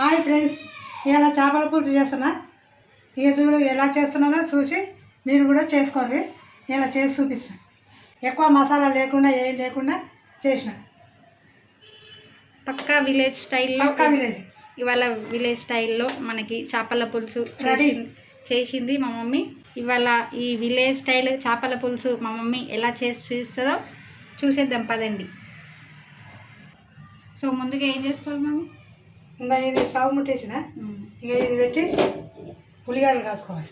Hi friends ఇలా చేపల పులుసు చేస్తున్నా. ఇక చూడు ఎలా చేస్తున్నానో చూసి మీరు కూడా చేసుకోండి. ఇలా చేసి చూపించిన ఎక్కువ మసాలా లేకుండా ఏం లేకుండా చేసిన. పక్కా విలేజ్ స్టైల్లో పక్కా విలేజ్. ఇవాళ విలేజ్ స్టైల్లో మనకి చేపల పులుసు చేసింది మా మమ్మీ. ఇవాళ ఈ విలేజ్ స్టైల్ చేపల పులుసు మా మమ్మీ ఎలా చేసి చూస్తుందో చూసేద్దాం పదండి. సో ముందుగా ఏం చేసుకోవాలి మమ్మీ? ఇంకా ఇది స్టవ్ ముట్టేసిన. ఇక ఇది పెట్టి ఉల్లిగడ్డలు కాసుకోవాలి.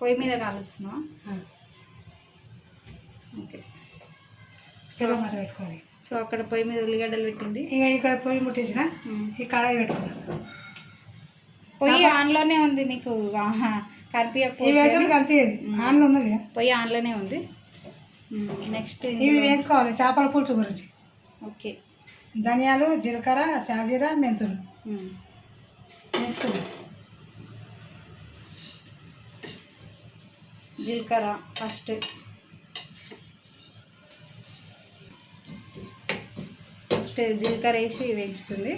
పొయ్యి మీద కాలుస్తున్నావా ఆ, ఓకే. స్టవ్ మాట పెట్టుకోవాలి. సో అక్కడ పొయ్యి మీద ఉల్లిగడ్డలు పెట్టింది. ఇక ఇక్కడ పొయ్యి ముట్టేసిన. ఈ కడాయి పెట్టుకున్నాను పొయ్యి ఆన్లోనే ఉంది మీకు. కనిపించకపోతే కలిపేది ఆన్లో ఉన్నది పొయ్యి ఆన్లోనే ఉంది. నెక్స్ట్ ఇవి వేసుకోవాలి. చేపల పులుసు గురించి. ఓకే. ధనియాలు జీలకర్ర షాజీరా మెంతులు. వేసుకున్నాం జీలకర్ర ఫస్ట్ ఫస్ట్ జీలకర్ర వేసి వేయించుతుంది.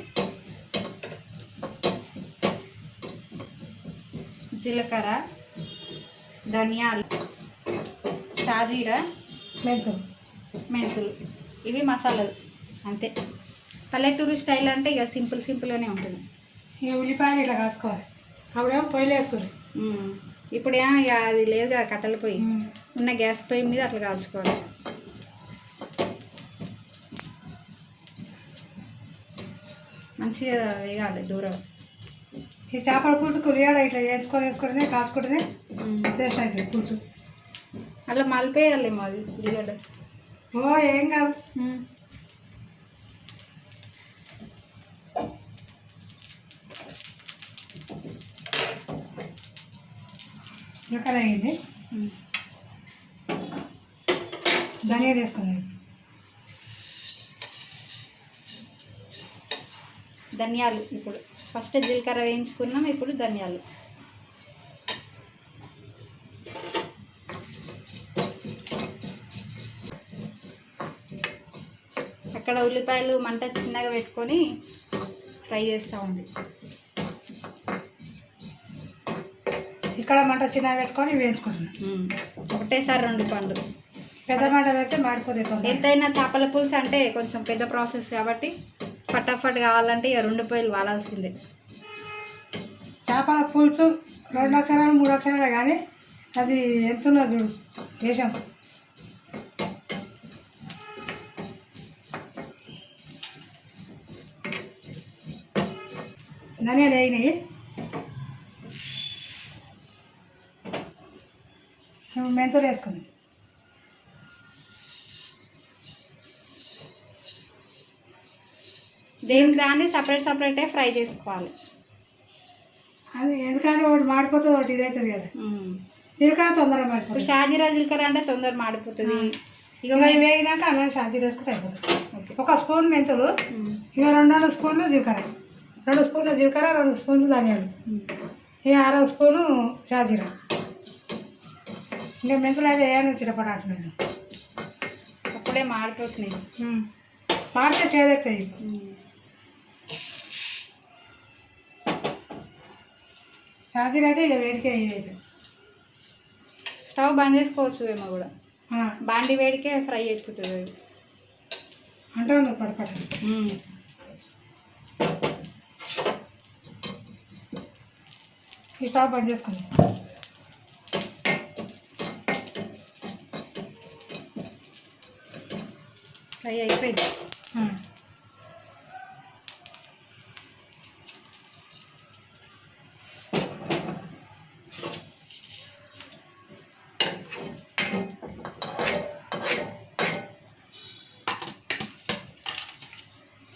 జీలకర్ర ధనియాలు షాజీరా మెంతులు. మెంతులు. ఇవి మసాలాలు అంతే. పల్లెటూరు స్టైల్ అంటే ఇక సింపుల్ సింపుల్గానే ఉంటుంది. ఇక ఉల్లిపాయలు ఇట్లా కాసుకోవాలి. అప్పుడేమో పొయ్యిలు వేస్తుంది. ఇప్పుడేమో ఇక అది లేదు కదా కట్టెల పొయ్యి. ఉన్న గ్యాస్ పొయ్యి మీద అట్లా కాల్చుకోవాలి. మంచిగా వేగాలి దూరం. ఈ చేపల పులుసు ఉల్లిగడ్డ ఇట్లా వేసుకొని వేసుకుంటేనే కాచుకుంటేనే టేస్ట్ అవుతుంది పులుసు. అట్లా మలిపేయాలేమో అది ఉల్లిగడ్డ. ఓ ఏం కాదు. జీలకర్ర అయ్యింది ధనియాలు వేసుకుందాం. ధనియాలు ఇప్పుడు. ఫస్ట్ జీలకర్ర వేయించుకున్నాం ఇప్పుడు ధనియాలు. అక్కడ ఉల్లిపాయలు మంట చిన్నగా పెట్టుకొని ఫ్రై చేస్తూ ఉంది. ఇక్కడ మంట చిన్నగా పెట్టుకొని వేయించుకుంటున్నాం. ఉమ్. ఒకటేసారి రెండు పండ్లు. పెద్ద మంట పెడితే మాడిపోతే. ఎంతైనా చేపల పులుసు అంటే కొంచెం పెద్ద ప్రాసెస్ కాబట్టి ఫటాఫట్ కావాలంటే ఇక రెండు పొయ్యిలు వాడాల్సిందే. చేపల పులుసు రెండు అక్షరాలు మూడు అక్షరాలు కానీ అది ఎంత ఉన్నది చూడు వేసాం ధనియాలు వేయినాయి. ఇప్పుడు మెంతులు వేసుకుంది. దేనికి దాన్ని సపరేట్ సపరేటే ఫ్రై చేసుకోవాలి. అది ఎందుకంటే ఒకటి మాడిపోతుంది ఒకటి ఇది అవుతుంది కదా. జీలకర్ర తొందరగా మాడిపోతుంది. షాజీరా జీలకర్ర అంటే తొందర మాడిపోతుంది. ఇక వేయినాక అలా షాజీ వేసుకుంటే అయిపోతుంది. ఒక స్పూన్ మెంతులు. ఇక రెండు రెండు స్పూన్లు జీలకర్ర. రెండు స్పూన్లు జీలకర్ర రెండు స్పూన్లు ధనియాలు. ఇక అర స్పూను షాజీరా. ఇంకా మెంతులు అయితే వేయాలని చిటపట అంటున్నాను అప్పుడే మాడిపోతున్నాయి. మాడితే చేదెక్తాయి ఉమ్. షాజీరా అయితే ఇక వేడికే ఇదైతే స్టవ్ బంద్ చేసుకోవచ్చు ఏమో కూడా. బాండి వేడికే ఫ్రై అయిపోతుంది. అంటూ ఉండదు పడపట ఉమ్. ఈ స్టవ్ బంద్ చేసుకుంది. ఫ్రై అయిపోయింది.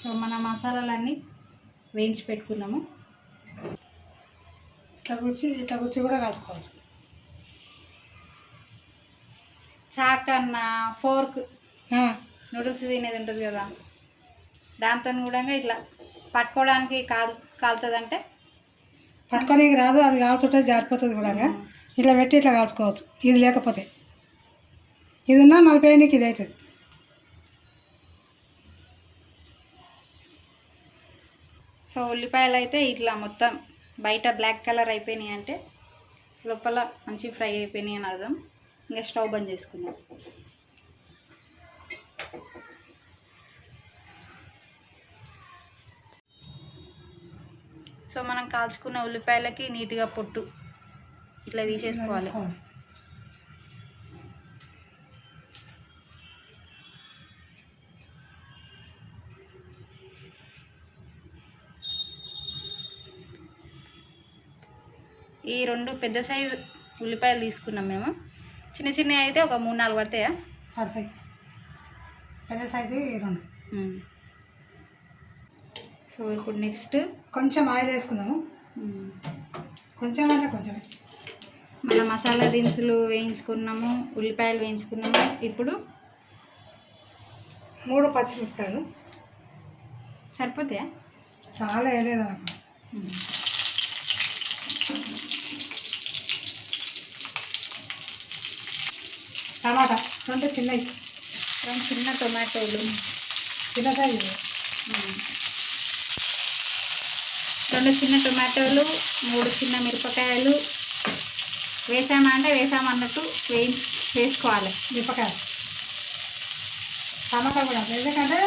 సో మన మసాలాలన్నీ వేయించి పెట్టుకున్నాము. ఇట్లా గుచ్చి ఇట్లా గుచ్చి కూడా కలుపుకోవచ్చు. చాక్ అన్న ఫోర్క్. నూడిల్స్ తినేది ఉంటుంది కదా. దాంతో కూడా ఇట్లా పట్టుకోవడానికి కాల్ కాలుతుందంటే? పట్టుకోనికి రాదు అది కాలుతుంటే జారిపోతుంది కూడా ఇట్లా పెట్టి ఇట్లా కాల్చుకోవచ్చు. ఇది లేకపోతే. ఇది ఉన్నా మలిపోయానికి ఇది అవుతుంది సో ఉల్లిపాయలు అయితే ఇట్లా మొత్తం బయట బ్లాక్ కలర్ అయిపోయినాయి అంటే లోపల మంచి ఫ్రై అయిపోయినాయి అని అర్థం. ఇంకా స్టవ్ బంద్ చేసుకుందాం. సో మనం కాల్చుకున్న ఉల్లిపాయలకి నీట్గా పొట్టు ఇట్లా తీసేసుకోవాలి. ఈ రెండు పెద్ద సైజు ఉల్లిపాయలు తీసుకున్నాం మేము. చిన్న చిన్నవి అయితే ఒక మూడు నాలుగు పడతాయా? పడతాయి. పెద్ద సైజు రెండు. సో ఇప్పుడు నెక్స్ట్ కొంచెం ఆయిల్ వేసుకుందాము. కొంచెం అంటే కొంచెం మన మసాలా దినుసులు వేయించుకున్నాము ఉల్లిపాయలు వేయించుకున్నాము. ఇప్పుడు మూడు పచ్చిమిరపకాయలు. సరిపోతాయా? చాలా వేయలేదు. టమాటా రెండు చిన్నవి. రెండు చిన్న టొమాటోలు. చిన్న సైజు. రెండు చిన్న టొమాటోలు మూడు చిన్న మిరపకాయలు. వేసామా అంటే వేసామన్నట్టు వేయి వేసుకోవాలి మిరపకాయలు. టమాటా కూడా. ఎందుకంటే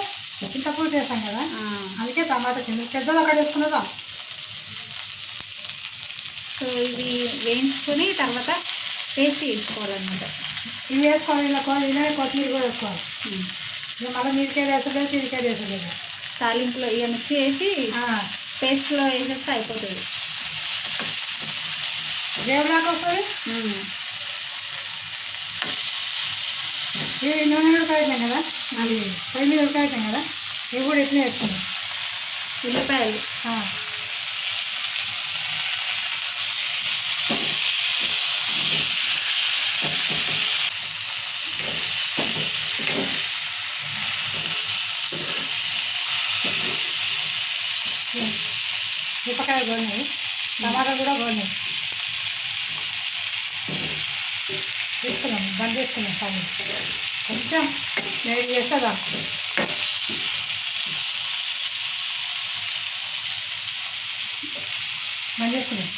చింతపూడి చేస్తాం కదా అందుకే టమాటా చిన్న పెద్దది ఒకటి వేసుకున్నదా సో ఇది వేయించుకొని తర్వాత పేస్ట్ వేసుకోవాలన్నమాట ఇవి వేసుకోవాలి ఇలా ఇలానే కొత్తిమీర కూడా వేసుకోవాలి. మళ్ళీ మీరికాయలు వేసలేదు తీరికాయలు వేసలేదు తాలింపులో ఇక మిక్సీ వేసి పేస్ట్లో వేసేస్తే అయిపోతుంది. దేవులాగా వస్తుంది. ఇవి నూనె ఉడకాయతాం కదా? అది పొయ్యి మీద ఉడకాయతాం కదా? ఇవి కూడా ఎట్లా వేసుకున్నాం ఉల్లిపాయలు. మిరపకాయ గోని టమాటా కూడా గోని తీసుకున్నాం బంద్ చేసుకున్నాం పని. కొంచెం వేడి చేస్తుందా బంద్ చేసుకున్నాం.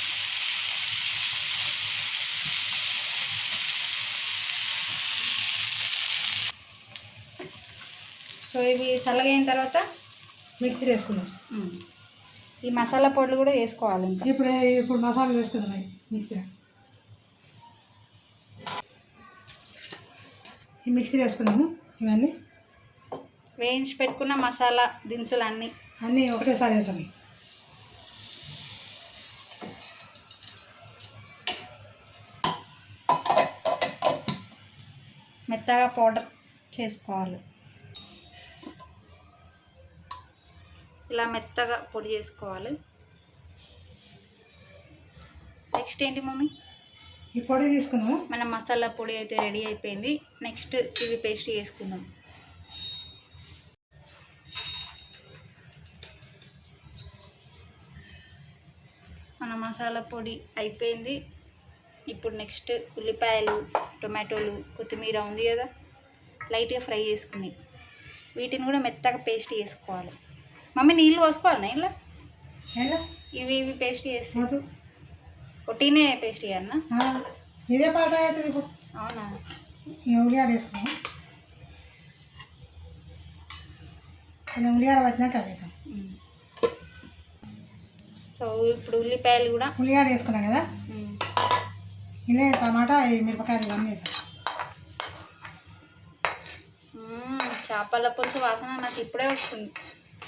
సో ఇవి చల్లగైన తర్వాత మిక్సీ వేసుకున్నాం. ఈ మసాలా పొడులు కూడా వేసుకోవాలి ఇప్పుడు ఇప్పుడు మసాలా వేసుకుందాం మిక్సీ. ఈ మిక్సీ వేసుకుందాము ఇవన్నీ. వేయించి పెట్టుకున్న మసాలా దినుసులు అన్నీ అన్నీ ఒకటేసారి వేసాము మెత్తగా పౌడర్ చేసుకోవాలి. ఇలా మెత్తగా పొడి చేసుకోవాలి. నెక్స్ట్ ఏంటి మమ్మీ? ఈ పొడి తీసుకుందాము మన మసాలా పొడి అయితే రెడీ అయిపోయింది. నెక్స్ట్ ఇవి పేస్ట్ చేసుకుందాం. మన మసాలా పొడి అయిపోయింది. ఇప్పుడు నెక్స్ట్ ఉల్లిపాయలు టొమాటోలు కొత్తిమీర ఉంది కదా? లైట్గా ఫ్రై చేసుకుని వీటిని కూడా మెత్తగా పేస్ట్ చేసుకోవాలి. మమ్మీ నీళ్ళు పోసుకోవాలి ఇలా ఇవి ఇవి పేస్ట్ చేసి. ఒట్టినే పేస్ట్ చేయన్నా? ఇదే పాట అవుతుంది అవునా? ఉల్లిగడ్డ వేసుకున్నాం. కొంచెం ఉల్లిగడ్డ పట్టినాక వేద్దాం. సో ఇప్పుడు ఉల్లిపాయలు కూడా. ఉల్లిగడ్డ వేసుకున్నాం కదా. ఇలా టమాటా ఈ మిరపకాయలు ఇవన్నీ వేద్దాం. చేపల పులుసు వాసన నాకు ఇప్పుడే వస్తుంది.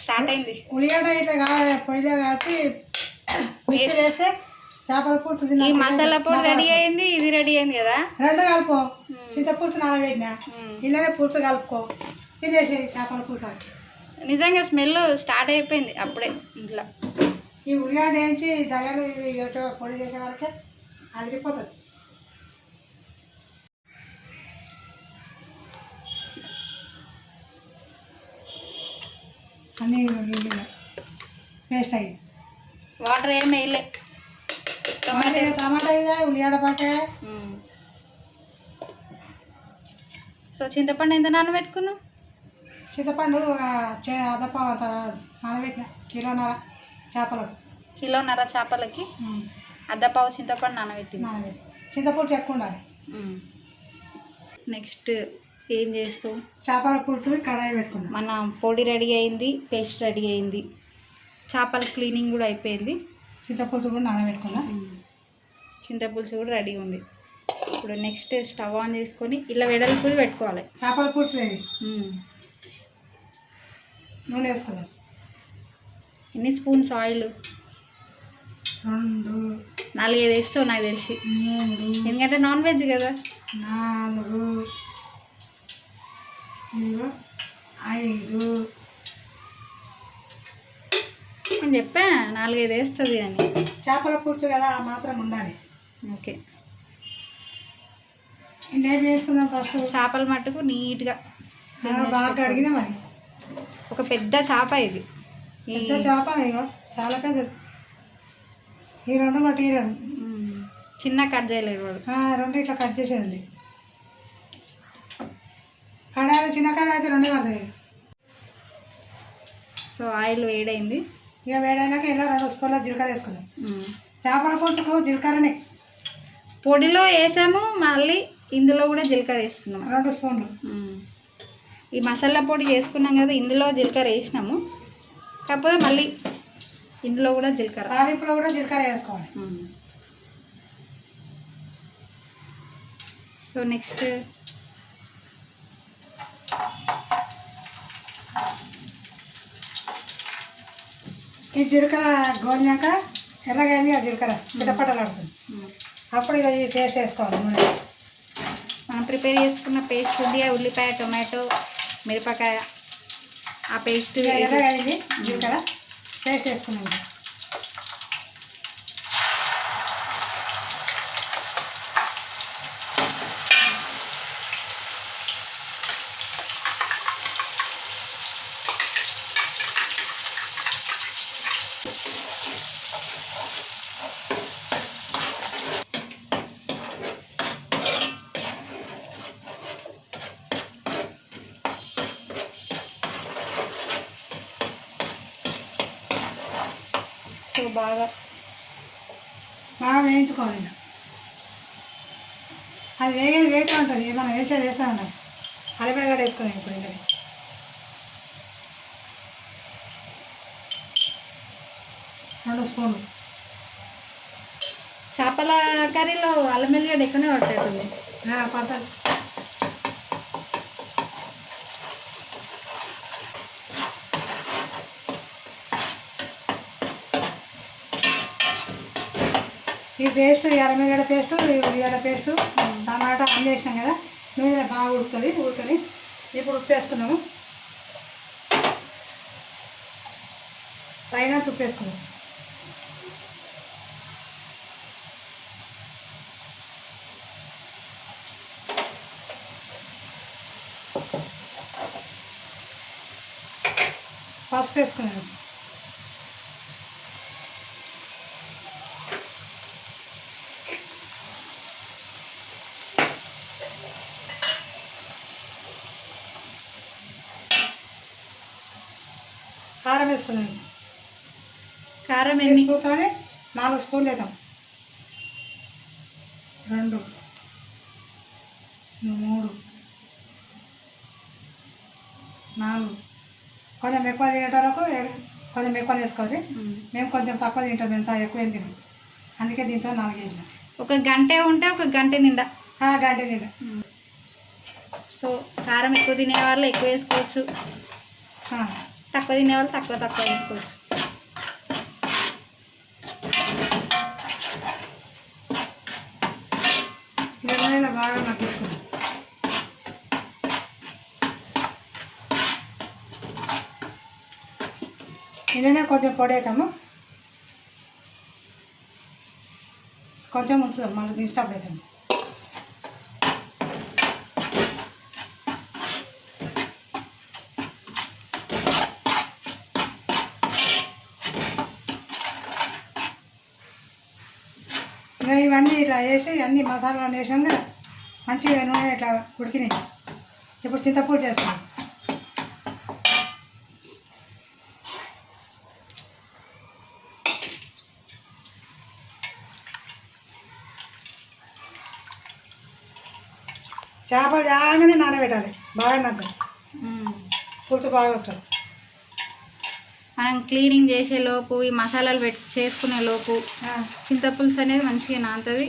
స్టార్ట్ అయింది. ఉల్లిగడ్డ ఇట్లా కాదు పొయ్యిలో కలిపి మిక్సీ వేస్తే చేపల పులుసు ఈ తిన్నాక మసాలా పొడి రెడీ అయింది ఇది రెడీ అయింది కదా? రెండు కలుపు. చింతపులుసు నానబెట్టిన. ఇలానే పులుసు కలుపుకో. తినేసి చేపల పులుసు. నిజంగా స్మెల్ స్టార్ట్ అయిపోయింది అప్పుడే ఇంట్లో. ఈ ఉల్లిగడ్డ వేయించి ఎటో పొడి చేసే వరకే అదిరిపోతుంది. అన్నీ పేస్ట్ అయ్యి వాటర్ ఏం వేయలే. టొమాటో టమాటా ఇదే ఉల్లిగడ్డ. సో చింతపండు ఎంత నానబెట్టుకున్నావు? చింతపండు ఒక చే- అదప అంత నానబెట్టిన కిలోన్నర చేపలకు కిలోన్నర చేపలకి. అద్దపావు చింతపండు నానబెట్టింది. ఎక్కువ ఉండాలి. నెక్స్ట్ ఏం చేస్తావు? చేపల పులుసు కడాయి పెట్టుకున్నాం. మన పొడి రెడీ అయింది పేస్ట్ రెడీ అయింది. చేపల క్లీనింగ్ కూడా అయిపోయింది. చింతపులుసు కూడా నానబెట్టుకున్నా. చింతపులుసు కూడా రెడీ ఉంది. ఇప్పుడు నెక్స్ట్ స్టవ్ ఆన్ చేసుకొని ఇలా వెడల్పుది పెట్టుకోవాలి. చేపల పులుసు. నూనె వేసుకుందాం. ఎన్ని స్పూన్స్ ఆయిల్? రెండు. నాలుగైదు వేస్తావు నాకు తెలిసి. ఎందుకంటే నాన్ వెజ్ కదా. నాలుగు. ఐదు. నేను చెప్పా నాలుగైదు వేస్తుంది అని. చేపల పులుసు కదా ఆ మాత్రం ఉండాలి. ఓకే. ఇంకేం వేసుకుందాం ఫస్ట్? చేపల మట్టుకు నీట్గా బాగా కడిగినా మరి. ఒక పెద్ద చేప ఇది. పెద్ద చేప చాలా పెద్దది. ఈ రెండు ఒకటి ఈ రెండు. చిన్న కట్ చేయలేడు వాడు. రెండు ఇట్లా కట్ చేసేదండి కడాయిలు చిన్న కడాయి అయితే రెండే పడతాయి. సో ఆయిల్ వేడైంది. ఇక వేడైనాక ఇలా రెండు స్పూన్ల జీలకర్ర వేసుకుందాం. చేపల పులుసుకు జీలకర్రనే. పొడిలో వేసాము మళ్ళీ ఇందులో కూడా జీలకర్ర వేస్తున్నాము రెండు స్పూన్లు. ఈ మసాలా పొడి చేసుకున్నాం కదా ఇందులో జీలకర్ర వేసినాము. కాకపోతే మళ్ళీ ఇందులో కూడా జీలకర్ర. తాలింపులో కూడా జీలకర్ర వేసుకోవాలి. సో నెక్స్ట్ ఈ జీలకర్ర గోలినాక ఎర్రగా అయింది ఆ జీలకర్ర మ్మ్. అప్పుడు ఇక ఈ పేస్ట్ వేసుకోవాలి నూనె. మనం ప్రిపేర్ చేసుకున్న పేస్ట్ ఉంది ఉల్లిపాయ టొమాటో మిరపకాయ. ఆ పేస్ట్ ఇక ఎర్రగా అయింది జీలకర్ర. పేస్ట్ వేసుకున్నాం ఇక. సో బాగా బాగా వేయించుకోవాలి. అది వేగేది వేగుతూ ఉంటుంది మనం వేసేది వేస్తూ ఉంటాం అలవేగడ వేసుకున్నాం ఇప్పుడు ఇంకా రెండు స్పూన్లు. చేపల కర్రీలో అల్లం వెల్లిగడ్డ ఎక్కువనే పట్టేటుంది పద్ధతి ఈ పేస్ట్ ఈ పేస్ట్ ఉల్లిగడ్డ పేస్ట్ టమాటా అన్నీ వేసినాం కదా నూనె బాగా ఉడుకుతుంది ఉడుకొని ఇప్పుడు ఉప్పు వేసుకున్నాము పైన ఉప్పు వేసుకున్నాం పసుపు వేసుకున్నాను. కారం వేసుకున్నాను. కారం ఎన్ని? స్పూన్తోనే నాలుగు స్పూన్లు వేద్దాం. రెండు మూడు నాలుగు. కొంచెం ఎక్కువ తినేటోళ్ళకు కొంచెం ఎక్కువ వేసుకోవాలి. మ్మ్. కొంచెం తక్కువ తింటాం ఎంత ఎక్కువ ఏం తినాం అందుకే దీంట్లో నాలుగు వేసినాం. ఒక గంటే ఉంటే ఒక గంట నిండా? గంట నిండా. సో కారం ఎక్కువ తినే వాళ్ళు ఎక్కువ వేసుకోవచ్చు. ఆ, తక్కువ తినే వాళ్ళు తక్కువ తక్కువ వేసుకోవచ్చు ఇక నూనెలో బాగా మగ్గించుకున్నాం ఇందులోనే కొంచెం పొడి అవుతాము కొంచెం ఉంచుదాం మళ్ళీ తీసేటప్పుడు అవుతాము ఇట్లా వేసి అన్ని మసాలాలు వేసాం మంచిగా నూనె ఇట్లా ఉడికినాయి. ఇప్పుడు చింతపూడి చేస్తాం. చేపలు జాగానే నానబెట్టాలి. బాగా నాకు పులుసు బాగా వస్తుంది. మనం క్లీనింగ్ చేసే లోపు ఈ మసాలాలు పెట్ చేసుకునే లోపు చింతపులుసు అనేది మంచిగా నానుతుంది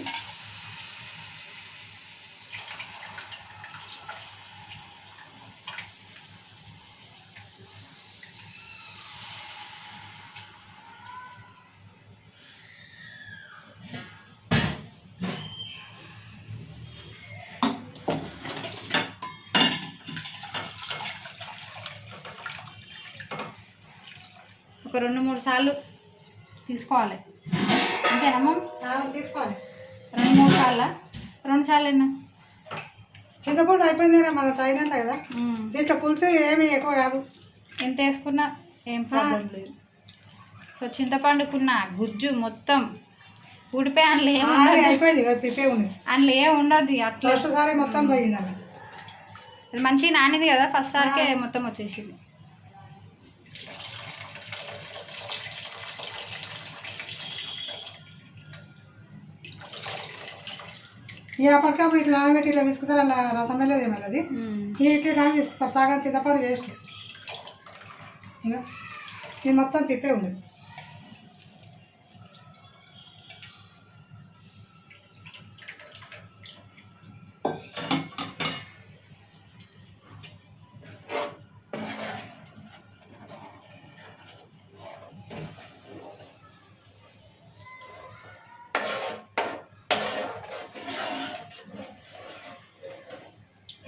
ఒక రెండు మూడు సార్లు తీసుకోవాలి. అంతేనమ్మా ఆ, తీసుకోవాలి. రెండు మూడు సార్లు? రెండు సార్లు ఎన్న? చింతపులుసు అయిపోయిందేనా మనం తగినంత కదా. దీంట్లో పులుసు ఏమీ ఎక్కువ కాదు. ఎంత వేసుకున్నా ఏం ప్రాబ్లం లేదు. సో చింతపండుకున్న గుజ్జు మొత్తం ఊడిపోయి అందులో ఏం అయిపోయింది పిప్పే ఉంది. అందులో ఏం ఉండదు అట్లా. మొత్తం పోయింది అలా మంచిగా నానింది కదా ఫస్ట్ సారికే మొత్తం వచ్చేసింది. ఇక అప్పటికప్పుడు ఇట్లా నానబెట్టి ఇట్లా విసుకుతారు అలా రసం వెళ్ళదు ఏమో అది ఇక ఇట్లా నాని విసుకుతారు సగం చింతపండు వేస్ట్. ఇక ఇది మొత్తం పిప్పే ఉండదు.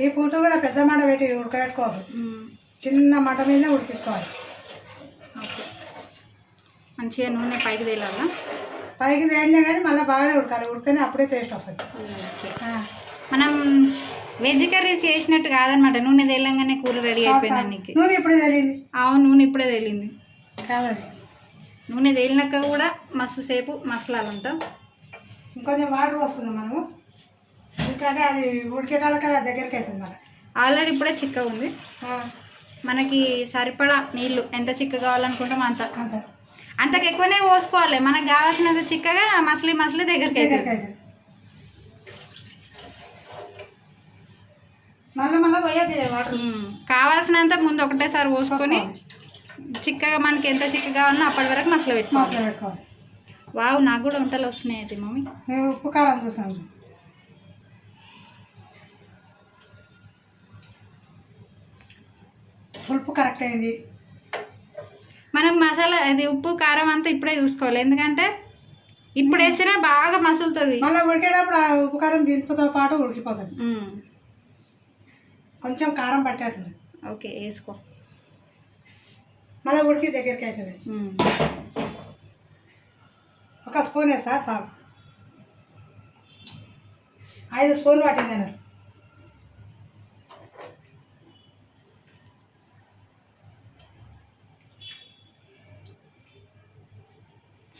ఈ పులుసు కూడా పెద్ద మంట పెట్టి ఉడకబెట్టుకోవద్దు. చిన్న మంట మీదే ఉడికించుకోవాలి. ఓకే. మంచిగా నూనె పైకి తేలాలా? పైకి తేలినా కానీ మళ్ళీ బాగానే ఉడకాలి. ఉడితేనే అప్పుడే టేస్ట్ వస్తుంది. మనం వెజ్ కర్రీస్ చేసినట్టు కాదనమాట. నూనె తేలంగానే కూర రెడీ అయిపోయింది నీకు నూనె ఇప్పుడే తెలియదు అవును నూనె ఇప్పుడే తేలింది. కాదు అది నూనె తేలినాక కూడా మస్తు సేపు మసలాలంట. ఇంకొంచెం వాటర్ పోసుకుందాం మనము. ఎందుకంటే అది ఉడికేటాలకి అది దగ్గరికి అవుతుంది మళ్ళీ. ఆల్రెడీ ఇప్పుడే చిక్కగా ఉంది. మనకి సరిపడా నీళ్ళు ఎంత చిక్క కావాలనుకుంటాం అంత. అంత. అంతకు ఎక్కువనే పోసుకోవాలి. మనకు కావాల్సినంత చిక్కగా మసలి మసలి దగ్గరికి దగ్గరికి అవుతుంది. అవుతుంది మళ్ళీ మళ్ళీ పోయేది వాటర్. ఉమ్, కావాల్సినంత ముందు ఒకటేసారి పోసుకొని చిక్కగా మనకి ఎంత చిక్క కావాలన్నా అప్పటి వరకు మసలు పెట్టుకోవాలి. మసాలా పెట్టుకోవాలి. వావ్ నాకు కూడా వంటలు వస్తున్నాయి అయితే మమ్మీ. మేము ఉప్పు కారం చూసాము పులుపు కరెక్ట్ అయింది మనం మసాలా అది ఉప్పు కారం అంతా ఇప్పుడే చూసుకోవాలి. ఎందుకంటే ఇప్పుడు వేస్తేనే బాగా మసులుతుంది. మళ్ళీ ఉడికేటప్పుడు ఆ ఉప్పు కారం దింపుతో పాటు ఉడికిపోతుంది. కొంచెం కారం పట్టేట్టుంది ఓకే వేసుకో. మళ్ళీ ఉడికి దగ్గరికి అవుతుంది. ఒక స్పూన్ వేస్తా సార్ ఐదు స్పూన్లు పట్టింది అన్నట్టు.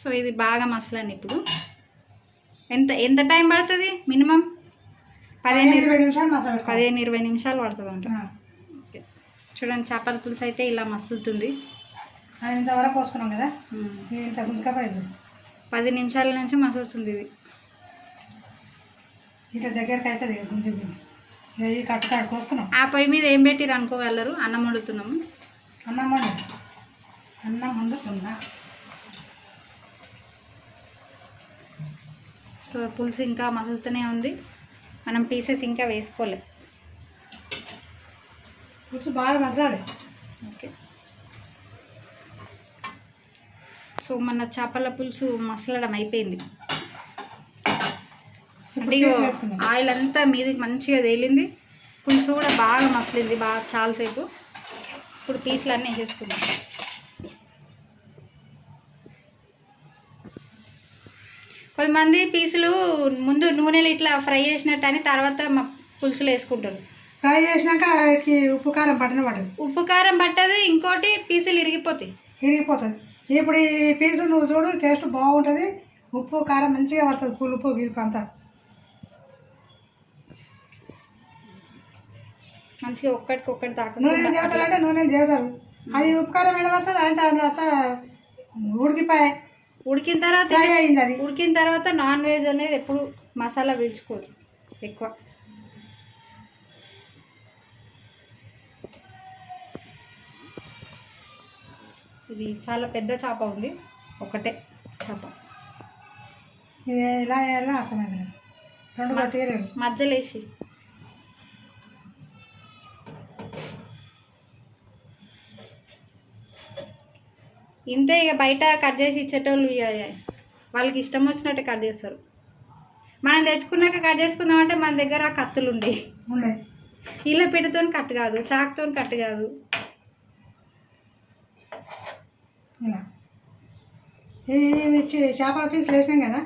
సో ఇది బాగా మసలండి ఇప్పుడు. ఎంత ఎంత టైం పడుతుంది మినిమం? పదిహేను ఇరవై నిమిషాలు పదిహేను ఇరవై నిమిషాలు పడుతుంది అంట. చూడండి చేపల పులుసు అయితే ఇలా మసులుతుంది. ఇంతవరకు పోసుకున్నాం కదా? ఇంత గుంజుకపోయింది పది నిమిషాల నుంచి మసులుతుంది ఇది. ఇట్లా దగ్గరికి అవుతుంది గుంజు ఈ కట్టు కాడు కోసుకున్నాం. ఆ పొయ్యి మీద ఏం పెట్టిరు అనుకోగలరు? అన్నం వండుతున్నాము. అన్నం వండు. అన్నం వండుతున్నా. సో పులుసు ఇంకా మసులుతూనే ఉంది. మనం పీసెస్ ఇంకా వేసుకోలే. పులుసు బాగా మసలాలి. ఓకే. సో మన చేపల పులుసు మసలడం అయిపోయింది. ఆయిల్ అంతా మీదకి మంచిగా తేలింది. పులుసు కూడా బాగా మసలింది బాగా చాలాసేపు. ఇప్పుడు పీసులు అన్నీ వేసేసుకుందాం. కొంతమంది పీసులు ముందు నూనెలు ఇట్లా ఫ్రై చేసినట్టు అని తర్వాత మ- పులుసులు వేసుకుంటారు. ఫ్రై చేసినాక వాటికి ఉప్పు కారం పట్టిన పట్టదు. ఉప్పు కారం పట్టదు ఇంకోటి పీసులు ఇరిగిపోతాయి. ఇరిగిపోతుంది ఇప్పుడు ఈ పీసు నువ్వు చూడు టేస్ట్ బాగుంటుంది. ఉప్పు కారం మంచిగా పడుతుంది పులుపు గిలుపు అంతా. మంచిగా ఒక్కటికి ఒక్కటి నూనె తాకుండా దేవతారు అంటే నూనె దేవతారు అది ఉప్పు కారం ఎడ పడుతుంది అది తర్వాత ఉడికిపోయి ఉడికిన తర్వాత అయింది అది. ఉడికిన తర్వాత నాన్ వెజ్ అనేది ఎప్పుడు మసాలా పీల్చుకోదు ఎక్కువ. ఇది చాలా పెద్ద చేప ఉంది. ఒకటే చేప. ఇది ఎలా వేయాలో అర్థమైంది. రెండు మధ్యలో వేసి ఇంతే ఇక బయట కట్ చేసి ఇచ్చేటోళ్ళు ఇక వాళ్ళకి ఇష్టం వచ్చినట్టు కట్ చేస్తారు. మనం తెచ్చుకున్నాక కట్ చేసుకుందామంటే మన దగ్గర ఆ కత్తులు ఉండే. ఇళ్ళ పిడితో కట్ కాదు చాకుతో కట్ కాదు. చేపల పీసులు వేసినాం కదా?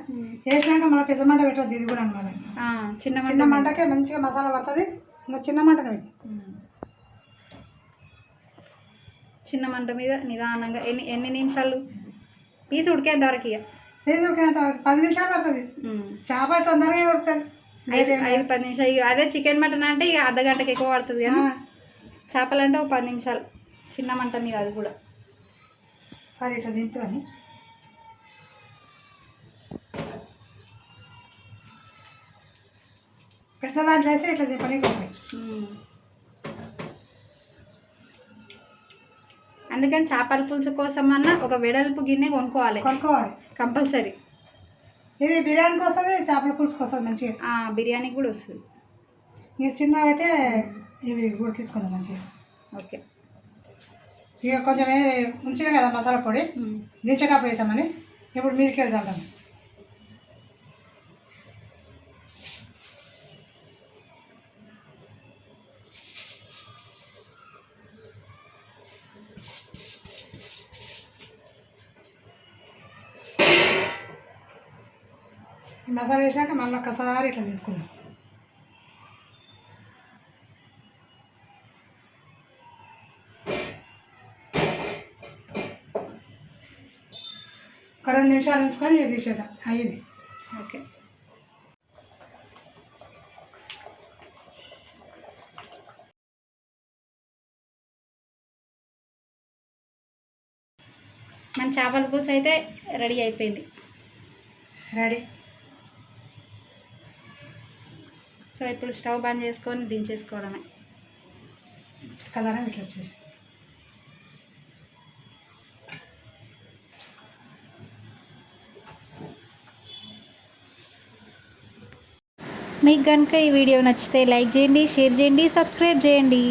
వేసినాక మళ్ళీ పెద్ద మంట పెట్టద్దు ఇది కూడా మళ్ళీ. చిన్న చిన్న మంట. మంటకే మంచిగా మసాలా పడుతుంది. ఇంకా చిన్న మంటనే పెట్టి. చిన్న మంట మీద నిదానంగా ఎన్ని ఎన్ని నిమిషాలు? పీసు ఉడికేంత వరకు ఇక లేదు ఉడికేంత వరకు? పది నిమిషాలు పడుతుంది. చేప తొందరగా ఉడుకుతుంది ఐదు పది నిమిషాలు. ఇక అదే చికెన్ మటన్ అంటే ఇక అర్ధ గంటకి ఎక్కువ పడుతుంది కానీ చేపలు అంటే ఒక పది నిమిషాలు. చిన్న మంట మీద అది కూడా. సరే ఇట్లా దింపుదని పెద్ద దాంట్లో వేసి ఇట్లా దింపనీకి వస్తాయి అందుకని చేపల పులుసు కోసం అన్న ఒక వెడల్పు గిన్నె కొనుక్కోవాలి. కొనుక్కోవాలి. కంపల్సరీ. ఇది బిర్యానీకి వస్తుంది చేపల పులుసుకి వస్తుంది మంచిగా. బిర్యానీకి కూడా వస్తుంది. ఇక చిన్న అయితే ఇవి కూడా తీసుకుందాం మంచిగా. ఓకే. ఇక కొంచెం ఉంచిన కదా మసాలా పొడి. దించేటప్పుడు వేసామని? ఇప్పుడు మీదకి వెళ్దాం మసాలా వేసినాక మళ్ళీ ఒక్కసారి ఇట్లా దింపుకుందాం ఒక రెండు నిమిషాలు ఉంచుకొని ఇది తీసేద్దాం. అయ్యింది. ఓకే. మన చేపల పులుసు అయితే రెడీ అయిపోయింది. రెడీ. సో ఇప్పుడు స్టవ్ బంద్ చేసుకొని దించేసుకోవడమే. కదా ఇట్లా వచ్చేసి. మీకు కనుక ఈ వీడియో నచ్చితే లైక్ చేయండి షేర్ చేయండి సబ్స్క్రైబ్ చేయండి.